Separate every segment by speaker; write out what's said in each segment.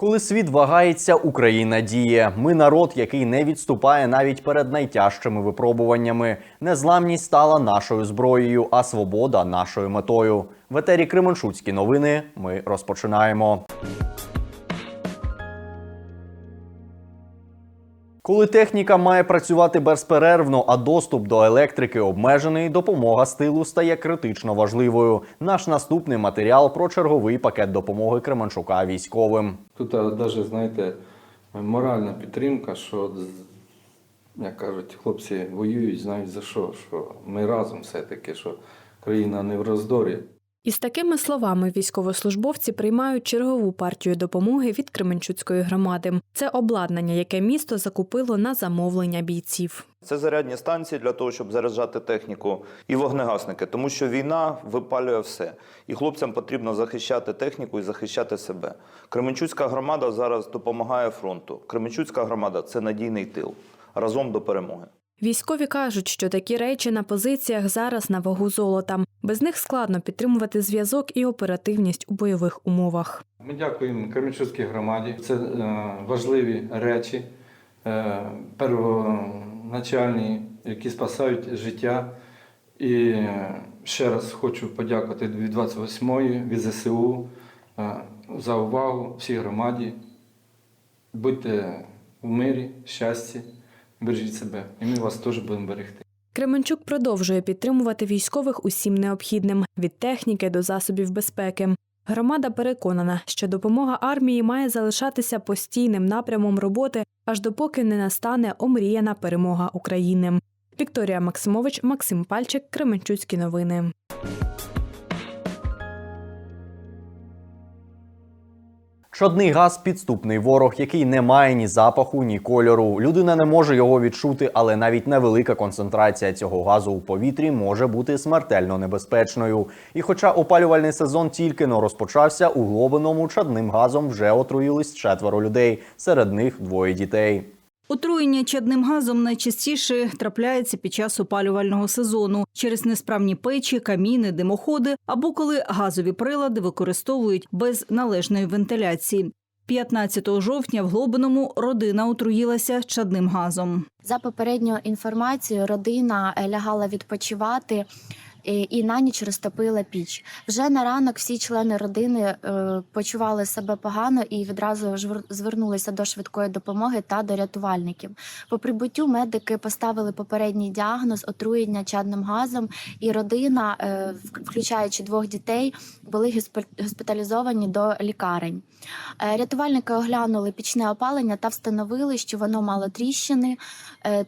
Speaker 1: Коли світ вагається, Україна діє. Ми народ, який не відступає навіть перед найтяжчими випробуваннями. Незламність стала нашою зброєю, а свобода нашою метою. В етері Кременчуцькі новини. Ми розпочинаємо. Коли техніка має працювати безперервно, а доступ до електрики обмежений, допомога з тилу стає критично важливою. Наш наступний матеріал про черговий пакет допомоги Кременчука військовим.
Speaker 2: Тут навіть, знаєте, моральна підтримка, що, як кажуть, хлопці воюють, знають за що, що ми разом все-таки, що країна не в роздорі.
Speaker 3: Із такими словами військовослужбовці приймають чергову партію допомоги від Кременчуцької громади. Це обладнання, яке місто закупило на замовлення бійців.
Speaker 4: Це зарядні станції для того, щоб заряджати техніку і вогнегасники, тому що війна випалює все. І хлопцям потрібно захищати техніку і захищати себе. Кременчуцька громада зараз допомагає фронту. Кременчуцька громада це надійний тил разом до перемоги.
Speaker 3: Військові кажуть, що такі речі на позиціях зараз на вагу золота. Без них складно підтримувати зв'язок і оперативність у бойових умовах.
Speaker 2: Ми дякуємо Кременчуцькій громаді. Це е, важливі речі, е, первоначальні, які спасають життя. І ще раз хочу подякувати від 28-ї, від ЗСУ за увагу всій громаді. Будьте в мирі, щасті, бережіть себе. І ми вас теж будемо берегти.
Speaker 3: Кременчук продовжує підтримувати військових усім необхідним від техніки до засобів безпеки. Громада переконана, що допомога армії має залишатися постійним напрямом роботи, аж допоки не настане омріяна перемога України. Вікторія Максимович, Максим Пальчик, Кременчуцькі новини.
Speaker 1: Чадний газ підступний ворог, який не має ні запаху, ні кольору. Людина не може його відчути, але навіть невелика концентрація цього газу у повітрі може бути смертельно небезпечною. І хоча опалювальний сезон тільки но розпочався, у Глобиному чадним газом вже отруїлись четверо людей, серед них двоє дітей.
Speaker 5: Отруєння чадним газом найчастіше трапляється під час опалювального сезону через несправні печі, каміни, димоходи або коли газові прилади використовують без належної вентиляції. 15 жовтня в Глобиному родина отруїлася чадним газом.
Speaker 6: За попередньою інформацією, родина е, лягала відпочивати і на ніч розтопила піч. Вже на ранок всі члени родини е, почували себе погано і відразу звернулися до швидкої допомоги та до рятувальників. По прибуттю медики поставили попередній діагноз отруєння чадним газом, і родина, е, включаючи двох дітей, були госпіталізовані до лікарень. Е, Рятувальники оглянули пічне опалення та встановили, що воно мало тріщини.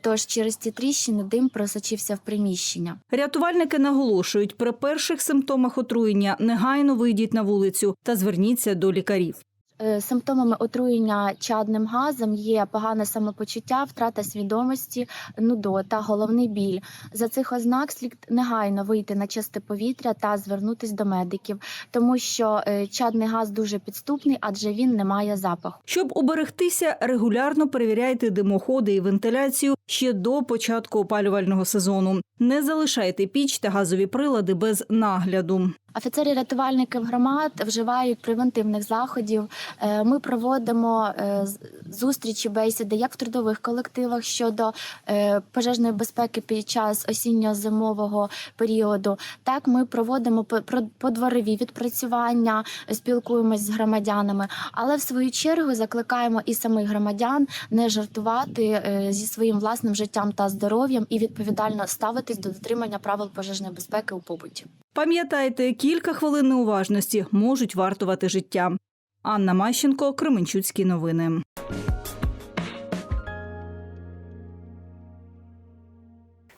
Speaker 6: Тож через ці тріщини дим просочився в приміщення.
Speaker 5: Рятувальники наголошують, при перших симптомах отруєння негайно вийдіть на вулицю та зверніться до лікарів.
Speaker 6: Е, Симптомами отруєння чадним газом є погане самопочуття, втрата свідомості, нудота, головний біль. За цих ознак слід негайно вийти на чисте повітря та звернутись до медиків, тому що е, чадний газ дуже підступний, адже він не має запаху.
Speaker 5: Щоб уберегтися, регулярно перевіряйте димоходи і вентиляцію ще до початку опалювального сезону. Не залишайте піч та газові прилади без нагляду.
Speaker 6: Офіцери рятувальників громад вживають превентивних заходів. Е, Ми проводимо е, зустрічі, бесіди як в трудових колективах щодо е, пожежної безпеки під час осінньо-зимового періоду. Так, ми проводимо по- про- подворові відпрацювання, спілкуємось з громадянами, але в свою чергу закликаємо і самих громадян не жартувати зі своїм власним життям та здоров'ям і відповідально ставитись до дотримання правил пожежної безпеки у побуті.
Speaker 5: Пам'ятайте, кілька хвилин неуважності можуть вартувати життя. Анна Мащенко, Кременчуцькі новини.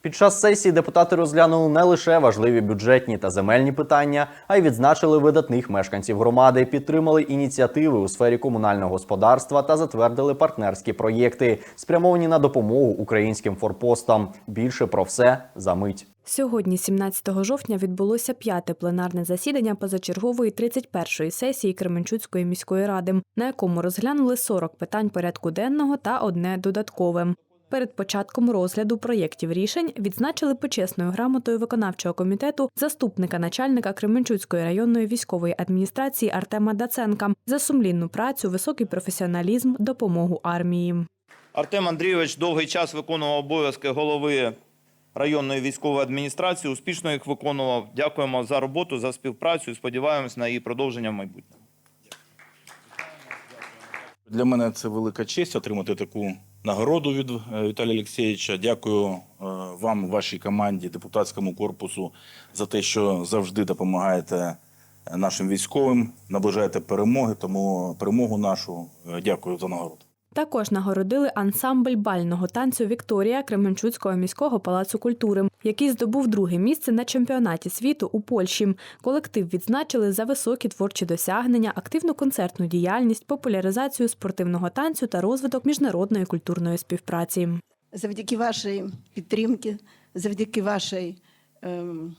Speaker 1: Під час сесії депутати розглянули не лише важливі бюджетні та земельні питання, а й відзначили видатних мешканців громади, підтримали ініціативи у сфері комунального господарства та затвердили партнерські проєкти, спрямовані на допомогу українським форпостам. Більше про все за мить.
Speaker 3: Сьогодні, 17 жовтня, відбулося п'яте пленарне засідання позачергової 31-ї сесії Кременчуцької міської ради, на якому розглянули 40 питань порядку денного та одне додаткове. Перед початком розгляду проєктів рішень відзначили почесною грамотою виконавчого комітету заступника начальника Кременчуцької районної військової адміністрації Артема Даценка за сумлінну працю, високий професіоналізм, допомогу армії.
Speaker 4: Артем Андрійович довгий час виконував обов'язки голови районної військової адміністрації. Успішно їх виконував. Дякуємо за роботу, за співпрацю сподіваємось на її продовження в майбутньому.
Speaker 7: Для мене це велика честь отримати таку нагороду від е, Віталія Олексійовича. Дякую е, вам, вашій команді, депутатському корпусу за те, що завжди допомагаєте е, нашим військовим, наближаєте перемоги. Тому перемогу нашу дякую за нагороду.
Speaker 3: Також нагородили ансамбль бального танцю Вікторія Кременчуцького міського палацу культури, який здобув друге місце на чемпіонаті світу у Польщі. Колектив відзначили за високі творчі досягнення, активну концертну діяльність, популяризацію спортивного танцю та розвиток міжнародної культурної співпраці.
Speaker 8: завдяки вашій підтримці, завдяки вашій ем,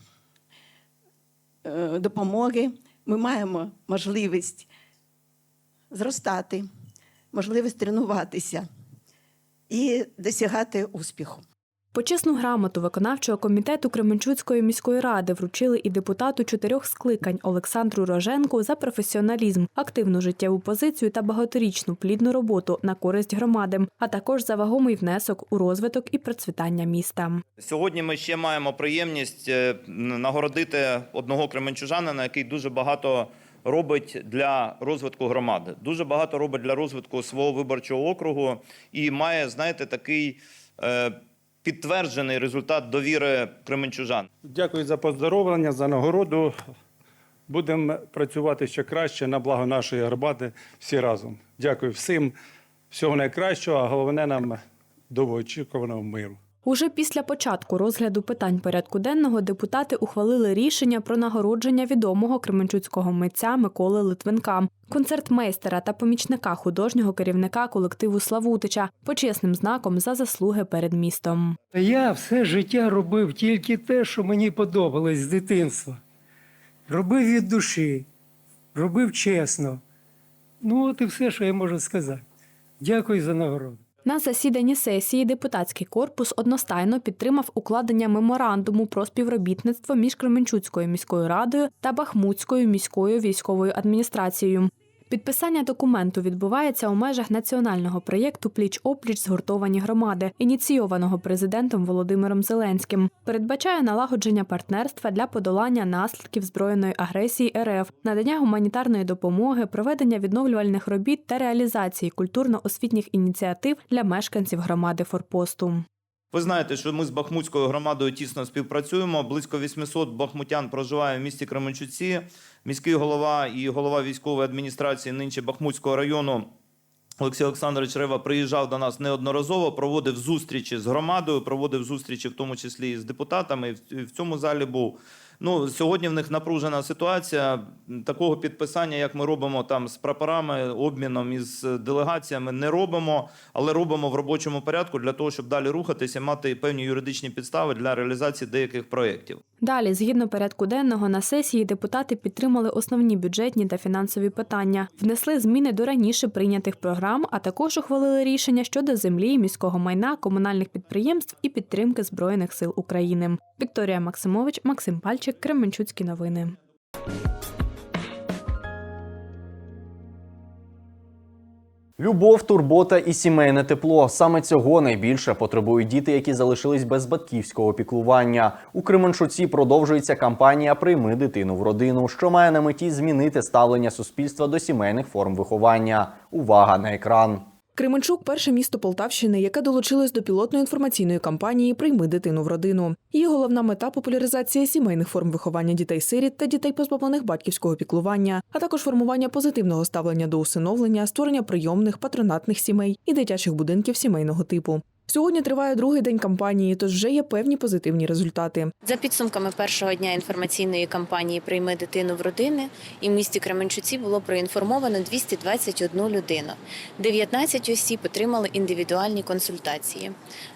Speaker 8: е, допомоги ми маємо можливість зростати, можливість тренуватися і досягати успіху.
Speaker 3: Почесну грамоту виконавчого комітету Кременчуцької міської ради вручили і депутату чотирьох скликань Олександру Роженку за професіоналізм, активну життєву позицію та багаторічну плідну роботу на користь громади, а також за вагомий внесок у розвиток і процвітання міста.
Speaker 4: Сьогодні ми ще маємо приємність е, нагородити одного кременчужанина, який дуже багато робить для розвитку громади. Дуже багато робить для розвитку свого виборчого округу і має, знаєте, такий е, підтверджений результат довіри кременчужан.
Speaker 9: Дякую за поздоровлення, за нагороду. Будемо працювати ще краще на благо нашої громади всі разом. Дякую всім. Всього найкращого, а головне нам довгоочікуваного миру.
Speaker 3: Уже після початку розгляду питань порядку денного депутати ухвалили рішення про нагородження відомого кременчуцького митця Миколи Литвинка, концертмейстера та помічника художнього керівника колективу Славутича почесним знаком за заслуги перед містом.
Speaker 10: Я все життя робив тільки те, що мені подобалось з дитинства. Робив від душі, робив чесно. Ну, от і все, що я можу сказати. Дякую за нагороду.
Speaker 3: На засіданні сесії депутатський корпус одностайно підтримав укладення меморандуму про співробітництво між Кременчуцькою міською радою та Бахмутською міською військовою адміністрацією. Підписання документу відбувається у межах національного проєкту Пліч-опліч згуртовані громади, ініційованого президентом Володимиром Зеленським. Передбачає налагодження партнерства для подолання наслідків збройної агресії РФ, надання гуманітарної допомоги, проведення відновлювальних робіт та реалізації культурно-освітніх ініціатив для мешканців громади Форпосту.
Speaker 4: Ви знаєте, що ми з Бахмутською громадою тісно співпрацюємо. Близько 800 бахмутян проживає в місті Кременчуці. Міський голова і голова військової адміністрації нинче Бахмутського району Олексій Олександрович Рева приїжджав до нас неодноразово, проводив зустрічі з громадою, проводив зустрічі, в тому числі і з депутатами. і в- В цьому залі був. Ну сьогодні в них напружена ситуація. Такого підписання, як ми робимо там з прапорами, обміном із делегаціями, не робимо, але робимо в робочому порядку для того, щоб далі рухатися, мати певні юридичні підстави для реалізації деяких проєктів.
Speaker 3: Далі, згідно порядку денного, на сесії депутати підтримали основні бюджетні та фінансові питання, внесли зміни до раніше прийнятих програм, а також ухвалили рішення щодо землі, міського майна, комунальних підприємств і підтримки Збройних сил України. Вікторія Максимович, Максим Пальчик, Кременчуцькі новини.
Speaker 1: Любов, турбота і сімейне тепло саме цього найбільше потребують діти, які залишились без батьківського піклування. У Кременчуці продовжується кампанія Прийми дитину в родину, що має на меті змінити ставлення суспільства до сімейних форм виховання. Увага на екран.
Speaker 11: Кременчук перше місто Полтавщини, яке долучилось до пілотної інформаційної кампанії Прийми дитину в родину. Її головна мета популяризація сімейних форм виховання дітей-сиріт та дітей, позбавлених батьківського піклування, а також формування позитивного ставлення до усиновлення, створення прийомних, патронатних сімей і дитячих будинків сімейного типу. Сьогодні триває другий день кампанії, тож вже є певні позитивні результати.
Speaker 12: За підсумками першого дня інформаційної кампанії Прийми дитину в родини і в місті Кременчуці було проінформовано 221 людину. 19 осіб отримали індивідуальні консультації.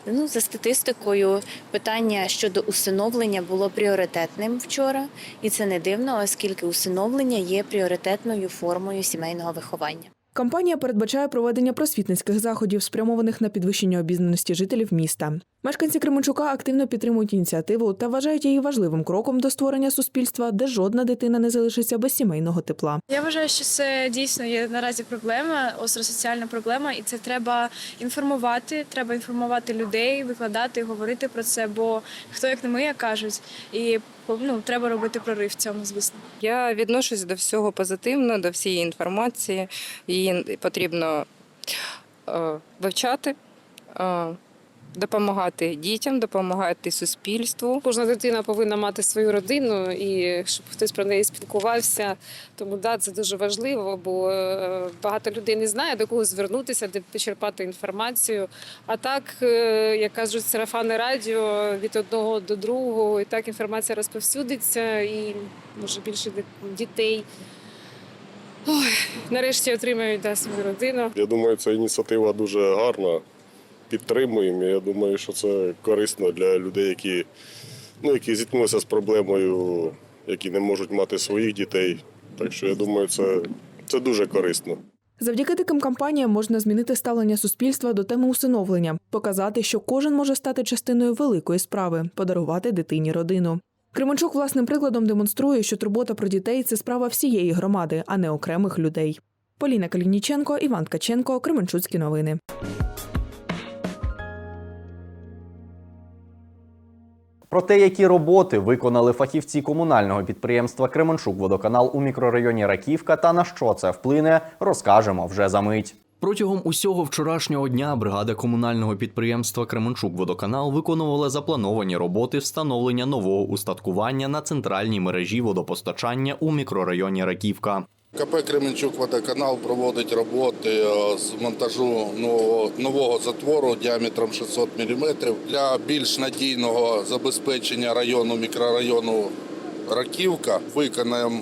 Speaker 12: Ну, за статистикою, питання щодо усиновлення було пріоритетним вчора, і це не дивно, оскільки усиновлення є пріоритетною формою сімейного виховання.
Speaker 11: Кампанія передбачає проведення просвітницьких заходів, спрямованих на підвищення обізнаності жителів міста. Мешканці Кременчука активно підтримують ініціативу та вважають її важливим кроком до створення суспільства, де жодна дитина не залишиться без сімейного тепла.
Speaker 13: Я вважаю, що це дійсно є наразі проблема, остра соціальна проблема, і це треба інформувати. Треба інформувати людей, викладати, говорити про це. Бо хто як не ми, як кажуть, і ну, треба робити прорив в цьому, звісно.
Speaker 14: Я відношусь до всього позитивно, до всієї інформації. Її потрібно е, вивчати, е, допомагати дітям, допомагати суспільству.
Speaker 15: Кожна дитина повинна мати свою родину і щоб хтось про неї спілкувався. Тому да, це дуже важливо, бо е, багато людей не знає, до кого звернутися, де почерпати інформацію. А так, е, як кажуть, сарафанне радіо від одного до другого, і так інформація розповсюдиться, і може більше дітей. Ой, нарешті отримають да, свою родину.
Speaker 16: Я думаю, ця ініціатива дуже гарна. Підтримуємо. Я думаю, що це корисно для людей, які, ну, які зіткнулися з проблемою, які не можуть мати своїх дітей. Так що я думаю, це, це дуже корисно.
Speaker 11: Завдяки таким кампаніям можна змінити ставлення суспільства до теми усиновлення, показати, що кожен може стати частиною великої справи подарувати дитині родину. Кременчук власним прикладом демонструє, що турбота про дітей це справа всієї громади, а не окремих людей. Поліна Калініченко, Іван Ткаченко, Кременчуцькі новини.
Speaker 1: Про те, які роботи виконали фахівці комунального підприємства Кременчук-Водоканал у мікрорайоні Раківка та на що це вплине, розкажемо вже за мить. Протягом усього вчорашнього дня бригада комунального підприємства Кременчук-Водоканал виконувала заплановані роботи встановлення нового устаткування на центральній мережі водопостачання у мікрорайоні Раківка.
Speaker 16: КП Кременчук водоканал проводить роботи е, з монтажу нового, нового затвору діаметром 600 мм для більш надійного забезпечення району мікрорайону Раківка. Виконаємо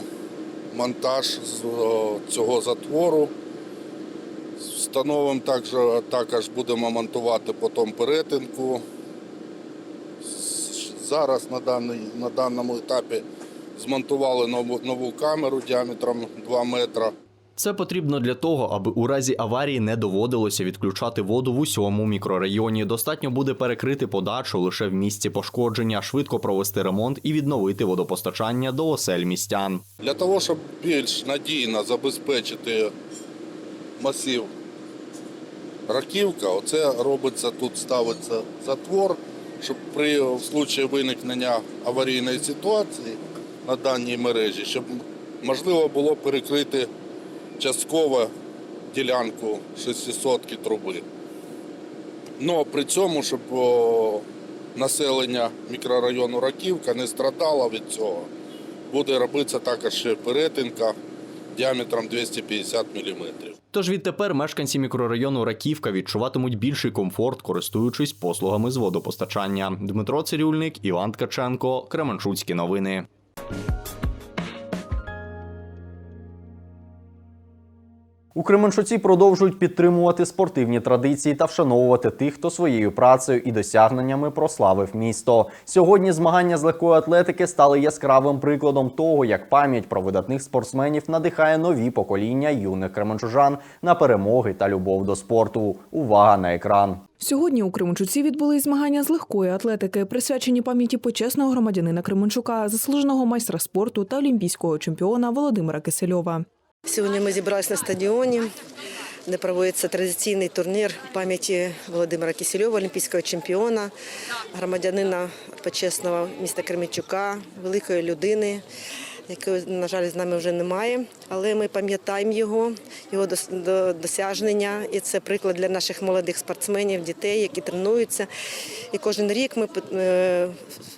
Speaker 16: монтаж е, цього затвору. Встановимо також, також будемо монтувати потім перетинку. Зараз на, даний, на даному етапі змонтували нову, нову камеру діаметром 2 метра.
Speaker 1: Це потрібно для того, аби у разі аварії не доводилося відключати воду в усьому мікрорайоні. Достатньо буде перекрити подачу лише в місці пошкодження, швидко провести ремонт і відновити водопостачання до осель містян.
Speaker 16: Для того, щоб більш надійно забезпечити масив раківка, оце робиться тут, ставиться затвор, щоб при в случаї виникнення аварійної ситуації на даній мережі, щоб можливо було перекрити частково ділянку 600 труби. Ну при цьому, щоб населення мікрорайону Раківка не страдало від цього буде робитися також перетинка діаметром 250 мм.
Speaker 1: Тож відтепер мешканці мікрорайону Раківка відчуватимуть більший комфорт, користуючись послугами з водопостачання. Дмитро Цирюльник, Іван Ткаченко, Кременчуцькі новини. Thank you. У Кременчуці продовжують підтримувати спортивні традиції та вшановувати тих, хто своєю працею і досягненнями прославив місто. Сьогодні змагання з легкої атлетики стали яскравим прикладом того, як пам'ять про видатних спортсменів надихає нові покоління юних кременчужан на перемоги та любов до спорту. Увага на екран.
Speaker 11: Сьогодні у Кременчуці відбулись змагання з легкої атлетики, присвячені пам'яті почесного громадянина Кременчука, заслуженого майстра спорту та олімпійського чемпіона Володимира Кисельова.
Speaker 14: Сьогодні ми зібралися на стадіоні, де проводиться традиційний турнір пам'яті Володимира Кисельова, олімпійського чемпіона, громадянина почесного міста Кременчука, великої людини, якої, на жаль, з нами вже немає. Але ми пам'ятаємо його, його до- досягнення, і це приклад для наших молодих спортсменів, дітей, які тренуються. І кожен рік ми е,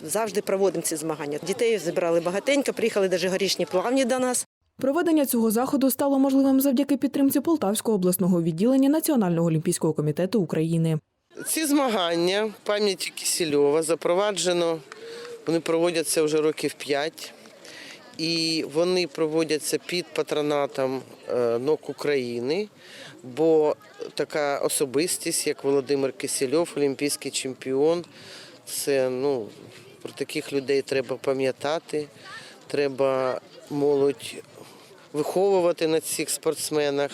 Speaker 14: завжди проводимо ці змагання. Дітей зібрали багатенько, приїхали навіть горішні плавні до нас.
Speaker 11: Проведення цього заходу стало можливим завдяки підтримці Полтавського обласного відділення Національного олімпійського комітету України.
Speaker 14: Ці змагання пам'яті Кисельова запроваджено, вони проводяться вже років п'ять. І вони проводяться під патронатом е, НОК України, бо така особистість, як Володимир Кисельов, олімпійський чемпіон, це ну, про таких людей треба пам'ятати, треба молодь виховувати на цих спортсменах.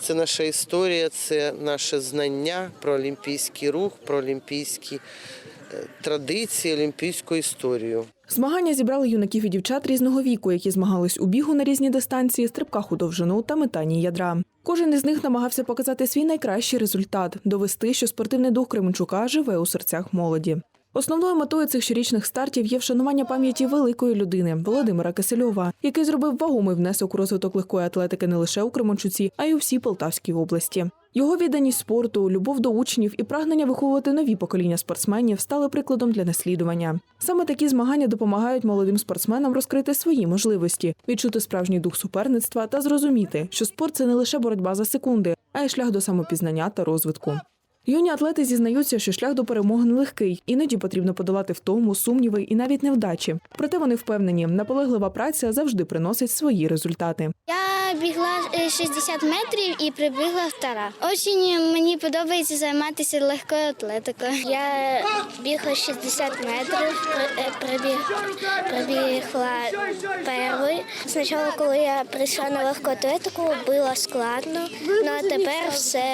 Speaker 14: це наша історія, це наше знання про олімпійський рух, про олімпійські е, традиції, олімпійську історію.
Speaker 11: Змагання зібрали юнаків і дівчат різного віку, які змагались у бігу на різні дистанції, стрибках у довжину та метанні ядра. Кожен із них намагався показати свій найкращий результат довести, що спортивний дух Кременчука живе у серцях молоді. Основною метою цих щорічних стартів є вшанування пам'яті великої людини Володимира Кисельова, який зробив вагомий внесок у розвиток легкої атлетики не лише у Кременчуці, а й у всій Полтавській області. Його відданість спорту, любов до учнів і прагнення виховувати нові покоління спортсменів стали прикладом для наслідування. Саме такі змагання допомагають молодим спортсменам розкрити свої можливості, відчути справжній дух суперництва та зрозуміти, що спорт це не лише боротьба за секунди, а й шлях до самопізнання та розвитку. Юні атлети зізнаються, що шлях до перемоги нелегкий, іноді потрібно подолати втому, сумніви і навіть невдачі. Проте вони впевнені, наполеглива праця завжди приносить свої результати.
Speaker 17: Я бігла е, 60 метрів і прибігла втора. Очень мені подобається займатися легкою атлетикою. Я бігла 60 метрів, е, прибіг, прибігла першою. Спочатку, коли я прийшла на легку атлетику, було складно, ну а тепер все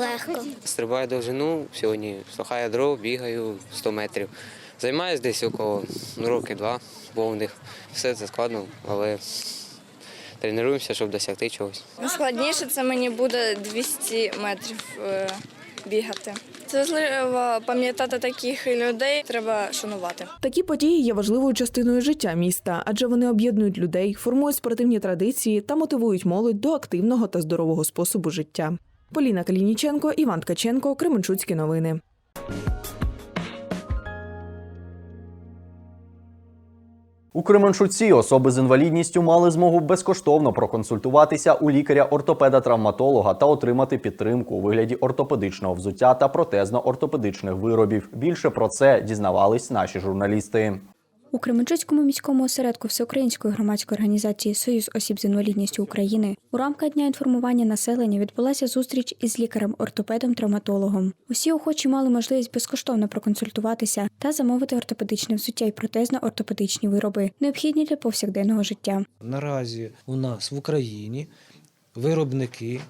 Speaker 17: легко.
Speaker 18: Стрибаю довжину, сьогодні слухаю дров, бігаю 100 метрів. Займаюся десь около ну, роки два повних. Все це складно, але тренуємося, щоб досягти чогось.
Speaker 13: Складніше це мені буде 200 метрів е, бігати. Це важливо пам'ятати таких людей, треба шанувати.
Speaker 11: Такі події є важливою частиною життя міста, адже вони об'єднують людей, формують спортивні традиції та мотивують молодь до активного та здорового способу життя. Поліна Калініченко, Іван Ткаченко, Кременчуцькі новини.
Speaker 1: У Кременчуці особи з інвалідністю мали змогу безкоштовно проконсультуватися у лікаря-ортопеда-травматолога та отримати підтримку у вигляді ортопедичного взуття та протезно-ортопедичних виробів. Більше про це дізнавались наші журналісти.
Speaker 17: У Кременчуцькому міському осередку Всеукраїнської громадської організації Союз осіб з інвалідністю України у рамках дня інформування населення відбулася зустріч із лікарем-ортопедом-травматологом. Усі охочі мали можливість безкоштовно проконсультуватися та замовити ортопедичне взуття і протезно-ортопедичні вироби, необхідні для повсякденного життя.
Speaker 10: Наразі у нас в Україні виробники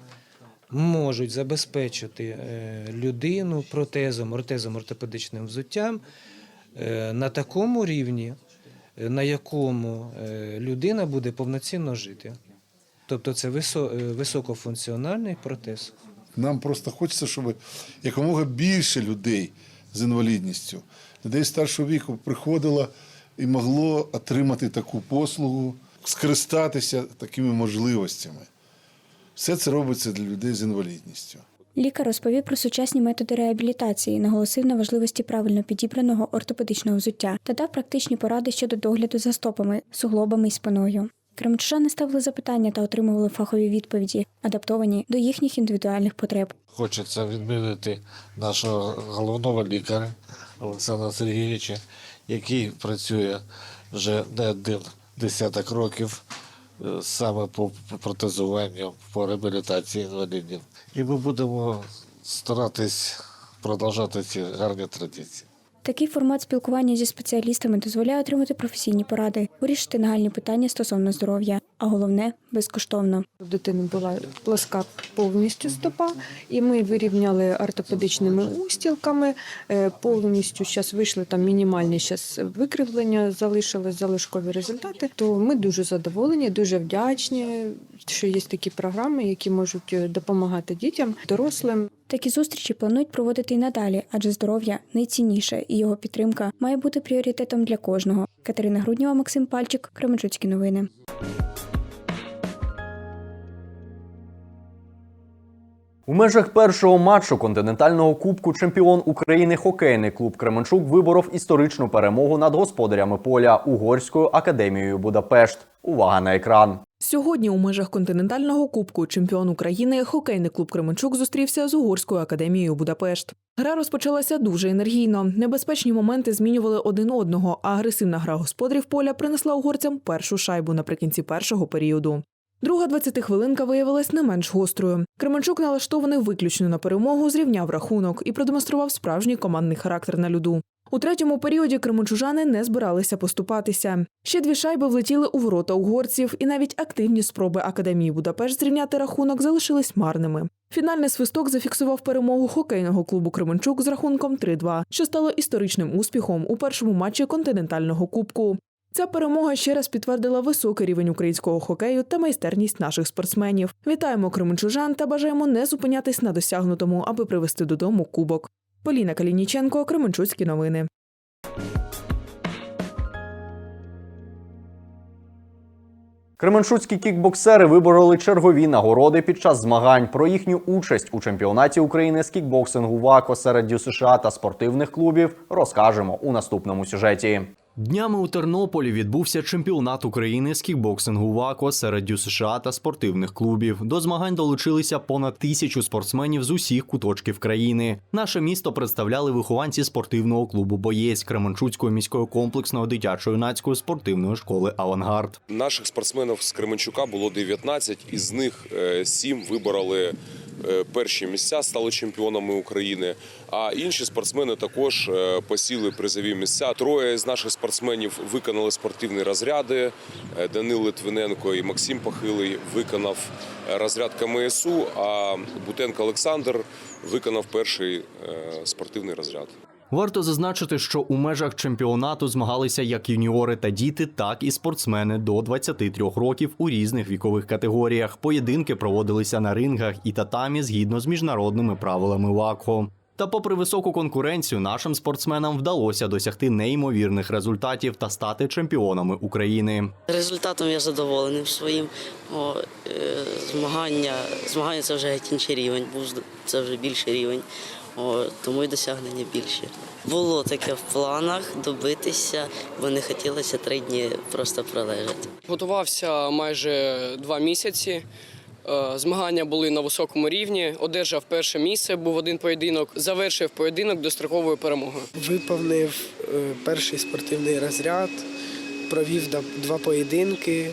Speaker 10: можуть забезпечити е, людину протезом, ортезом, ортопедичним взуттям на такому рівні, е, на якому е, людина буде повноцінно жити. Тобто це е, високофункціональний протез.
Speaker 16: Нам просто хочеться, щоб якомога більше людей з інвалідністю, людей старшого віку приходило і могло отримати таку послугу, скористатися такими можливостями. Все це робиться для людей з інвалідністю.
Speaker 17: Лікар розповів про сучасні методи реабілітації, наголосив на важливості правильно підібраного ортопедичного взуття та дав практичні поради щодо догляду за стопами, суглобами і спиною. Кремчужани ставили запитання та отримували фахові відповіді, адаптовані до їхніх індивідуальних потреб.
Speaker 10: Хочеться відмінити нашого головного лікаря Олександра Сергійовича, який працює вже не один десяток років е, саме по протезуванню, по реабілітації інвалідів. І ми будемо старатись продовжати ці гарні традиції.
Speaker 17: Такий формат спілкування зі спеціалістами дозволяє отримати професійні поради, вирішити нагальні питання стосовно здоров'я, а головне безкоштовно.
Speaker 19: У дитини була плоска повністю стопа, і ми вирівняли ортопедичними устілками. Е, Повністю зараз вийшли там мінімальні щас викривлення, залишились залишкові результати. То ми дуже задоволені, дуже вдячні, що є такі програми, які можуть е, допомагати дітям, дорослим.
Speaker 17: Такі зустрічі планують проводити і надалі, адже здоров'я найцінніше, і його підтримка має бути пріоритетом для кожного. Катерина Груднєва, Максим Пальчик, Кременчуцькі новини.
Speaker 1: У межах першого матчу континентального кубку чемпіон України хокейний клуб Кременчук виборов історичну перемогу над господарями поля Угорською академією Будапешт. Увага на екран.
Speaker 11: Сьогодні у межах континентального кубку чемпіон України хокейний клуб Кременчук зустрівся з угорською академією Будапешт. Гра розпочалася дуже енергійно. Небезпечні моменти змінювали один одного, а агресивна гра господарів поля принесла угорцям першу шайбу наприкінці першого періоду. Друга 20-хвилинка виявилась не менш гострою. Кременчук, налаштований виключно на перемогу, зрівняв рахунок і продемонстрував справжній командний характер на льоду. У третьому періоді кременчужани не збиралися поступатися. Ще дві шайби влетіли у ворота угорців, і навіть активні спроби академії Будапешт зрівняти рахунок залишились марними. Фінальний свисток зафіксував перемогу хокейного клубу Кременчук з рахунком 3-2, що стало історичним успіхом у першому матчі континентального кубку. Ця перемога ще раз підтвердила високий рівень українського хокею та майстерність наших спортсменів. Вітаємо кременчужан та бажаємо не зупинятись на досягнутому, аби привезти додому кубок. Поліна Калініченко, Кременчуцькі новини.
Speaker 1: Кременчуцькі кікбоксери вибороли чергові нагороди під час змагань про їхню участь у чемпіонаті України з кікбоксингу ВАКО серед США та спортивних клубів. Розкажемо у наступному сюжеті. Днями у Тернополі відбувся чемпіонат України з кікбоксингу ВАКО серед США та спортивних клубів. До змагань долучилися понад тисячу спортсменів з усіх куточків країни. Наше місто представляли вихованці спортивного клубу Боєць Кременчуцької міської комплексної дитячо-юнацької спортивної школи Авангард.
Speaker 20: Наших спортсменів з Кременчука було 19, із них 7 вибороли е, перші місця, стали чемпіонами України. А інші спортсмени також е, посіли призові місця. Троє з наших спортсменів виконали спортивні розряди. Е, Данил Литвиненко і Максим Пахилий виконав е, розряд КМСУ, а Бутенко Олександр виконав перший е, спортивний розряд.
Speaker 1: Варто зазначити, що у межах чемпіонату змагалися як юніори та діти, так і спортсмени до 23 років у різних вікових категоріях. Поєдинки проводилися на рингах і татамі згідно з міжнародними правилами ВАКО. Та, попри високу конкуренцію, нашим спортсменам вдалося досягти неймовірних результатів та стати чемпіонами України.
Speaker 21: Результатом я задоволений своїм. О, е, змагання, змагання це вже інший рівень, був це вже більший рівень, тому і досягнення більші. Було таке в планах добитися, бо не хотілося три дні просто пролежати.
Speaker 22: Готувався майже два місяці. Е, Змагання були на високому рівні. Одержав перше місце. Був один поєдинок. Завершив поєдинок достроковою перемогою.
Speaker 23: Виповнив е, перший спортивний розряд, провів два поєдинки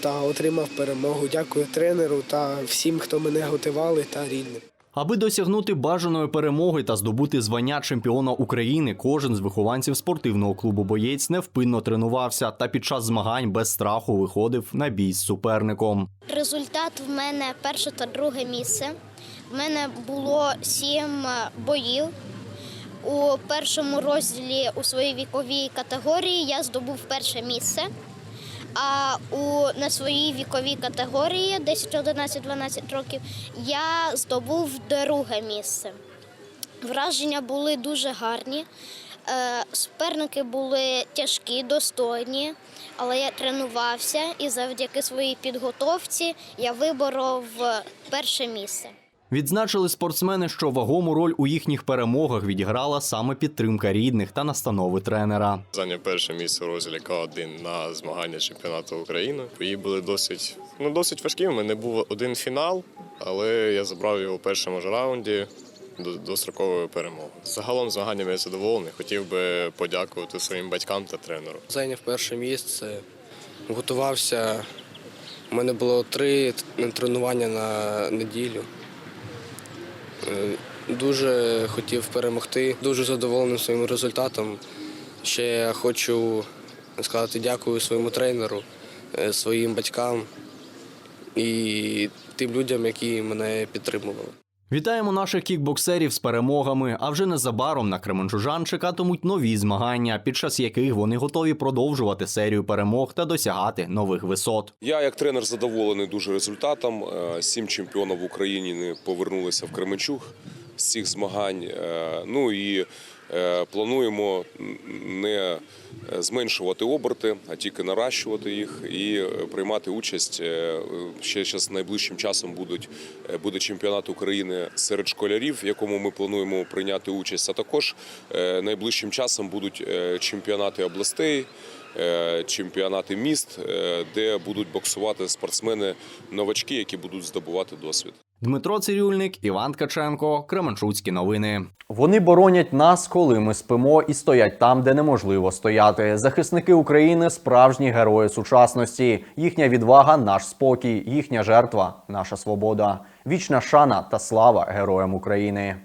Speaker 23: та отримав перемогу. Дякую тренеру та всім, хто мене готували та рідним.
Speaker 1: Аби досягнути бажаної перемоги та здобути звання чемпіона України, кожен з вихованців спортивного клубу Боєць невпинно тренувався та під час змагань без страху виходив на бій з суперником.
Speaker 17: Результат в мене перше та друге місце. В мене було сім е, боїв. У першому розділі у своїй віковій категорії я здобув перше місце. А у на своїй віковій категорії 10, 11, 12 років я здобув друге місце. Враження були дуже гарні. Е, Суперники були тяжкі, достойні, але я тренувався і завдяки своїй підготовці я виборов перше місце.
Speaker 1: Відзначили спортсмени, що вагому роль у їхніх перемогах відіграла саме підтримка рідних та настанови тренера.
Speaker 24: Зайняв перше місце у розділі К1 на змагання чемпіонату України. Бої були досить, ну, досить важкі. У мене був один фінал, але я забрав його у першому ж раунді до достроковою перемогою. Загалом змаганнями я задоволений. Хотів би подякувати своїм батькам та тренеру.
Speaker 22: Зайняв перше місце, готувався. У мене було три тренування на неділю. Е, Дуже хотів перемогти, дуже задоволений своїм результатом. Ще хочу сказати дякую своєму тренеру, е, своїм батькам і тим людям, які мене підтримували.
Speaker 1: Вітаємо наших кікбоксерів з перемогами. А вже незабаром на Кременчужан чекатимуть нові змагання, під час яких вони готові продовжувати серію перемог та досягати нових висот.
Speaker 20: Я як тренер задоволений дуже результатом. Е, Сім чемпіонів України повернулися в Кременчуг з цих змагань. Е, Ну і плануємо не зменшувати оберти, а тільки наращувати їх і е, приймати участь. Е, Ще зараз найближчим часом будуть е, буде чемпіонат України серед школярів, в якому ми плануємо прийняти участь. А також е, найближчим часом будуть е, чемпіонати областей е, чемпіонати міст, е, де будуть боксувати спортсмени новачки, які будуть здобувати досвід.
Speaker 1: Дмитро Цирюльник, Іван Ткаченко, Кременчуцькі новини. Вони боронять нас, коли ми спимо, і стоять там, де неможливо стояти. Захисники України справжні герої сучасності. Їхня відвага наш спокій, їхня жертва наша свобода. Вічна шана та слава героям України.